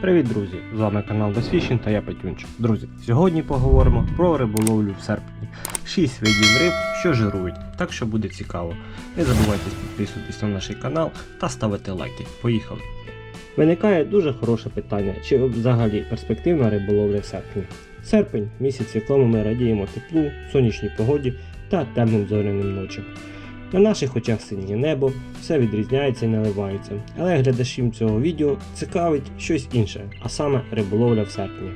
Привіт, друзі! З вами канал Досвідчень та я Петюнчик. Друзі, сьогодні поговоримо про риболовлю в серпні. 6 видів риб, що жирують, так що буде цікаво. Не забувайте підписуватись на наш канал та ставити лайки. Поїхали! Виникає дуже хороше питання, чи взагалі перспективна риболовля в серпні. Серпень місяць, якому ми радіємо теплу, сонячній погоді та темним зоряним ночам. На наших очах синє небо, все відрізняється і наливається. Але глядачів цього відео цікавить щось інше, а саме риболовля в серпні.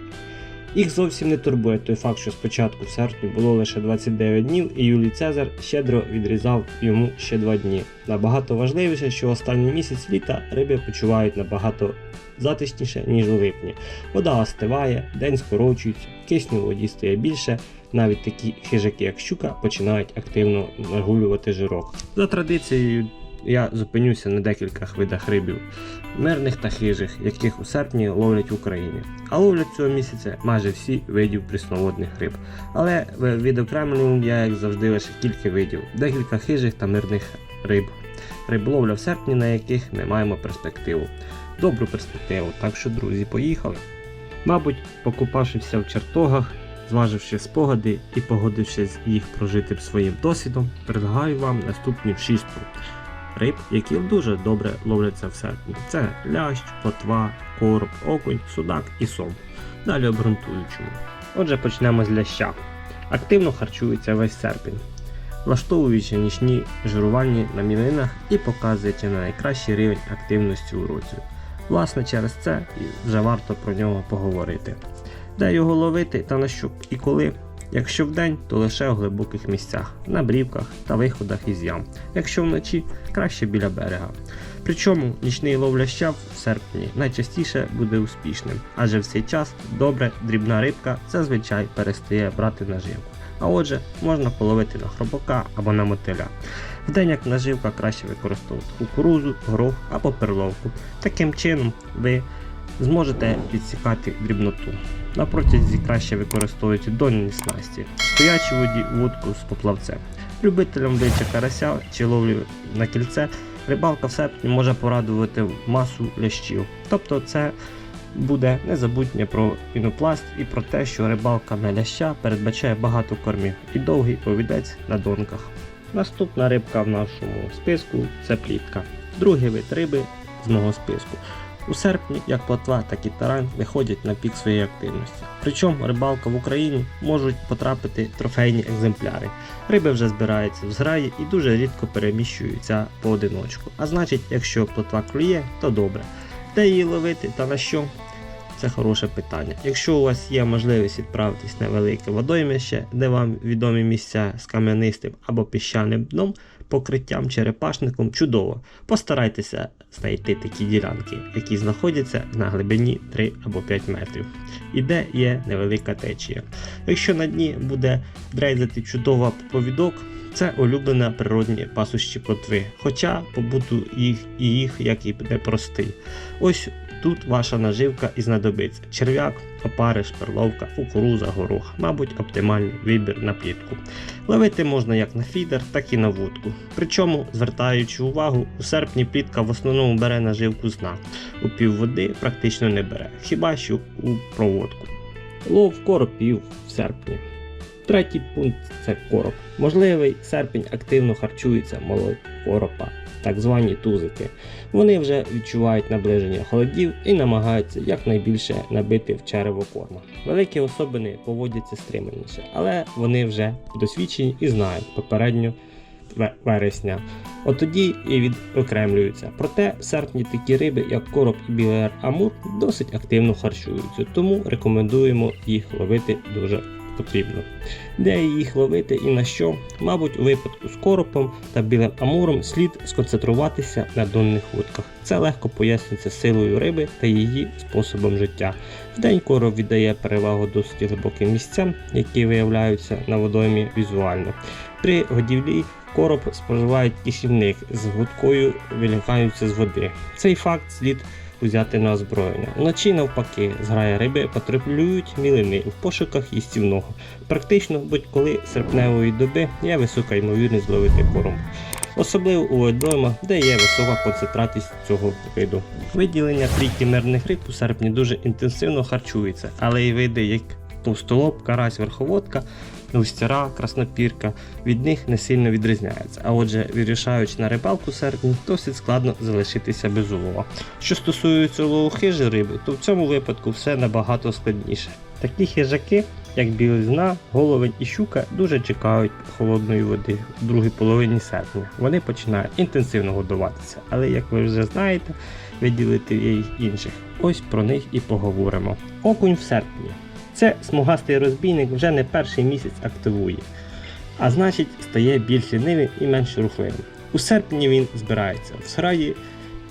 Їх зовсім не турбує той факт, що спочатку в серпні було лише 29 днів, і Юлій Цезар щедро відрізав йому ще 2 дні. Набагато важливіше, що останній місяць літа риби почувають набагато затишніше, ніж у липні. Вода остиває, день скорочується, кисню у воді стає більше, навіть такі хижаки, як щука, починають активно нагулювати жирок. За традицією, я зупинюся на декількох видах рибів, мирних та хижих, яких у серпні ловлять в Україні. А ловлять цього місяця майже всі видів прісноводних риб. Але відокремлюю я, як завжди, лише кілька видів, декілька хижих та мирних риб. Риболовля в серпні, на яких ми маємо перспективу. Добру перспективу, так що, друзі, поїхали. Мабуть, покупавшися в чертогах, зваживши спогади і погодившись їх прожити своїм досвідом, предлагаю вам наступні шістку риб, які дуже добре ловляться в серпні. Це лящ, плотва, короб, окунь, судак і сом. Далі обґрунтую чому. Отже, почнемо з ляща. Активно харчується весь серпень, влаштовуючи нічні жирувальні на мілинах і показуючи на найкращий рівень активності у році. Власне, через це вже варто про нього поговорити. Де його ловити та на що і коли. Якщо вдень, то лише у глибоких місцях, на брівках та виходах із ям. Якщо вночі, краще біля берега. Причому нічний лов ляща в серпні найчастіше буде успішним, адже в цей час добре дрібна рибка зазвичай перестає брати наживку. А отже, можна половити на хробака або на мотиля. Вдень як наживка краще використовувати кукурузу, горох або перловку. Таким чином ви зможете підсікати дрібноту. На протязі краще використовують донні снасті, стоячі в воді вудку з поплавцем. Любителям вдачі карася чи ловлі на кільце рибалка в серпні може порадувати масу лящів. Тобто це буде незабутнє про пінопласт і про те, що рибалка на ляща передбачає багато кормів і довгий повідець на донках. Наступна рибка в нашому списку це плітка. Другий вид риби з мого списку. У серпні як платва, так і тарань виходять на пік своєї активності. Причому рибалка в Україні можуть потрапити трофейні екземпляри. Риби вже збираються в зграї і дуже рідко переміщуються поодиночку. А значить, якщо платва клює, то добре. Де її ловити та на що? Це хороше питання. Якщо у вас є можливість відправитись на велике водоймище, де вам відомі місця з кам'янистим або піщаним дном, покриттям черепашником, чудово. Постарайтеся знайти такі ділянки, які знаходяться на глибині 3 або 5 метрів, і де є невелика течія. Якщо на дні буде дрейзати чудово повідок, це улюблена природні пасущі плотви, хоча побуту їх і їх як і непростий. Ось тут ваша наживка і знадобиться. Черв'як, опариш, перловка, кукуруза, горох, мабуть, оптимальний вибір на плітку. Ловити можна як на фідер, так і на вудку. Причому, звертаючи увагу, у серпні плітка в основному бере наживку з дна. У півводи практично не бере, хіба що у проводку. Лов коропів в серпні. Третій пункт це короб. Можливий серпень активно харчується молодь коропа, так звані тузики. Вони вже відчувають наближення холодів і намагаються якнайбільше набити в черево корма. Великі особини поводяться стриманіше, але вони вже досвідчені і знають попередньо вересня. От тоді і відокремлюються. Проте серпні такі риби, як короб і білий амур, досить активно харчуються, тому рекомендуємо їх ловити дуже потрібно. Де їх ловити і на що? Мабуть, у випадку з коропом та білим амуром слід сконцентруватися на донних вудках. Це легко пояснюється силою риби та її способом життя. Вдень короб віддає перевагу досить глибоким місцям, які виявляються на водоймі візуально. При годівлі короб споживають кишівник з гудкою вилікаються з води. Цей факт слід взяти на озброєння. Вночі навпаки, зграя риби патрулюють мілини в пошуках їстівного. Практично будь-коли серпневої доби є висока ймовірність зловити корм. особливо у водоймах, де є висока концентрація цього виду. Виділення трійки мирних риб у серпні дуже інтенсивно харчується, але і види, як товстолоб, карась, верховодка, густяра, краснопірка від них не сильно відрізняються. А отже, вирішаючи на рибалку в серпні, досить складно залишитися без улова. Що стосується лову хижі риби, то в цьому випадку все набагато складніше. Такі хижаки, як білизна, головень і щука, дуже чекають холодної води в другій половині серпня. Вони починають інтенсивно годуватися, але як ви вже знаєте, виділити їх інших. Ось про них і поговоримо. Окунь в серпні. Це смугастий розбійник вже не перший місяць активує, а значить стає більш лінивим і менш рухливим. У серпні він збирається в сраї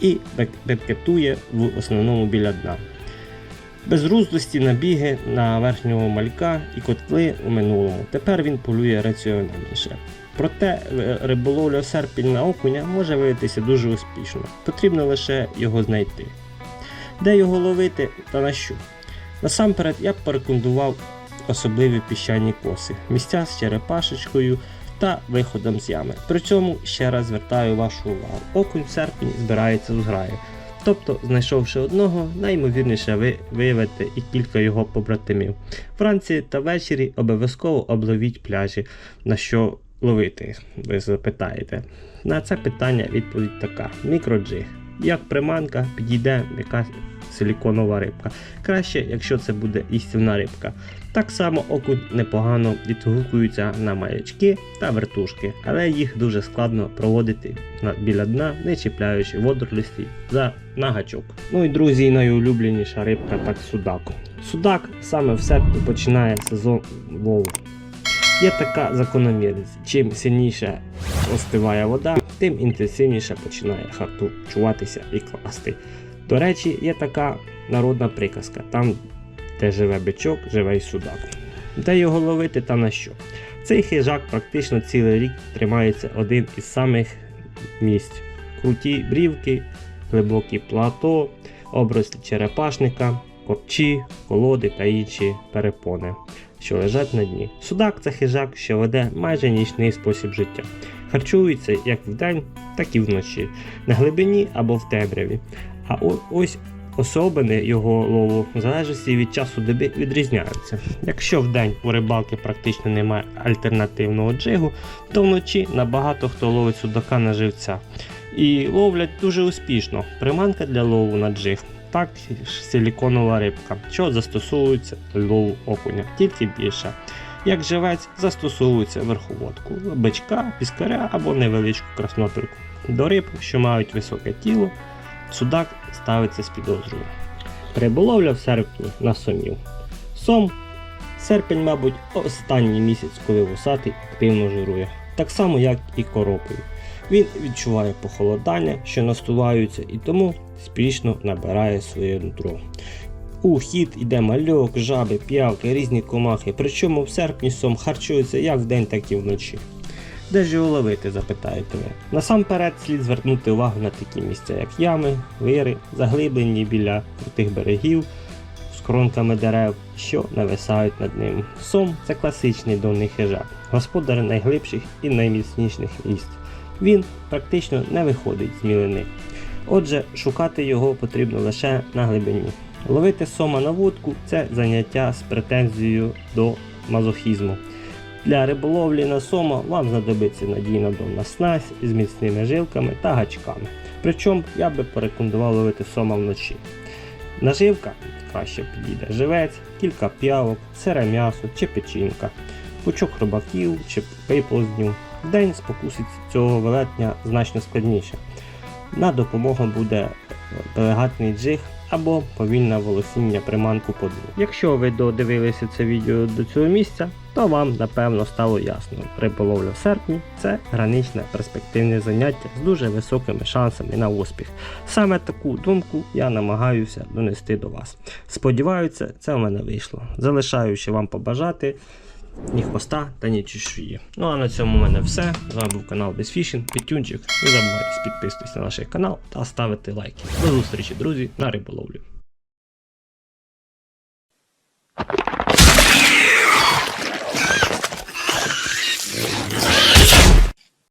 і бек- бекетує в основному біля дна. Безруздості набіги на верхнього малька і котли у минулому. Тепер він полює раціональніше. Проте е, риболовля в серпень на окуня може виявитися дуже успішно. Потрібно лише його знайти. Де його ловити та на що? Насамперед я б порекомендував особливі піщані коси, місця з черепашечкою та виходом з ями. При цьому ще раз звертаю вашу увагу. Окунь в серпні збирається у зграї. Тобто, знайшовши одного, найімовірніше ви виявите і кілька його побратимів. Вранці та ввечері обов'язково обловіть пляжі, на що ловити, ви запитаєте. На це питання відповідь така: мікроджиг. Як приманка підійде якась силіконова рибка. Краще, якщо це буде істівна рибка. Так само окунь непогано відгукуються на маячки та вертушки, але їх дуже складно проводити біля дна, не чіпляючи водорості за на гачок. Ну і друзі, найулюбленіша рибка так судак. Судак саме в серпні починає сезон лову. Є така закономірність. Чим сильніше остиває вода, тим інтенсивніше починає харчуватися і класти. До речі, є така народна приказка: там, де живе бичок, живе й судак. Де його ловити та на що? Цей хижак практично цілий рік тримається один із самих місць: круті брівки, глибокі плато, оброслі черепашника, корчі, колоди та інші перепони, що лежать на дні. Судак це хижак, що веде майже нічний спосіб життя. Харчується як вдень, так і вночі, на глибині або в темряві. А ось особини його лову в залежності від часу доби відрізняються. Якщо вдень у рибалки практично немає альтернативного джигу, то вночі набагато хто ловить судака на живця. І ловлять дуже успішно. Приманка для лову на джиг. Так силіконова рибка, що застосовується лову окуня, тільки більше. Як живець застосовується верховодку, бичка, піскаря або невеличку краснопірку. До риб, що мають високе тіло, судак ставиться з підозрою. Риболовля в серпні на сомів. Сом серпень, мабуть, останній місяць, коли вусатий активно жирує. Так само, як і коропий. Він відчуває похолодання, що настуваються, і тому спішно набирає своє нутро. У хід іде мальок, жаби, п'явки, різні комахи, причому в серпні сом харчується як вдень, так і вночі. Де ж його ловити, запитаєте ви? Насамперед слід звернути увагу на такі місця, як ями, вири, заглиблені біля крутих берегів з кронками дерев, що нависають над ним. Сом це класичний донний хижак, господар найглибших і найміцніших місць. Він практично не виходить з мілини. Отже, шукати його потрібно лише на глибині. Ловити сома на вудку це заняття з претензією до мазохізму. Для риболовлі на сома вам знадобиться надійна донна снасть з міцними жилками та гачками. Причому я би порекомендував ловити сома вночі. Наживка краще підійде живець, кілька п'явок, сире м'ясо чи печінка, пучок рибаків чи виползнів. Вдень спокусить цього велетня значно складніше. На допомогу буде делегатний джиг або повільне волосіння приманку по дну. Якщо ви додивилися це відео до цього місця, то вам напевно стало ясно. Риболовля в серпні це граничне перспективне заняття з дуже високими шансами на успіх. Саме таку думку я намагаюся донести до вас. Сподіваюся, це в мене вийшло. Залишаючи вам побажати ні хвоста та ні чешуї. Ну а на цьому в мене все. З вами був канал Безфішінг, Петюнчик. Не забувайте підписуватись на наш канал та ставити лайки. До зустрічі, друзі, на риболовлю.